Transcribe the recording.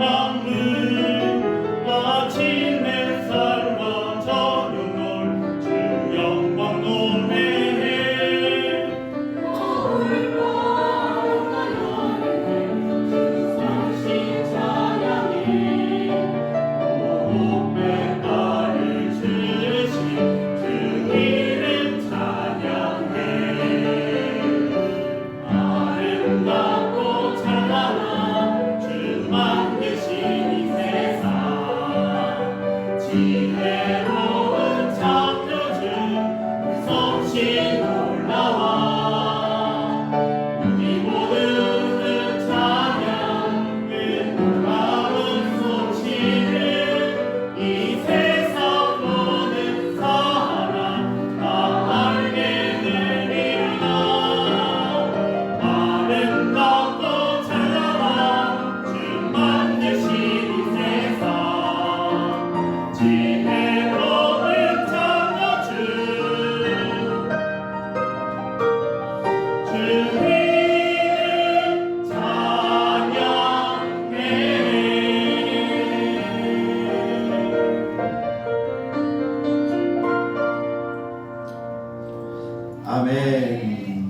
Aman 지혜로운 창조주 그 성신 놀라와 아멘.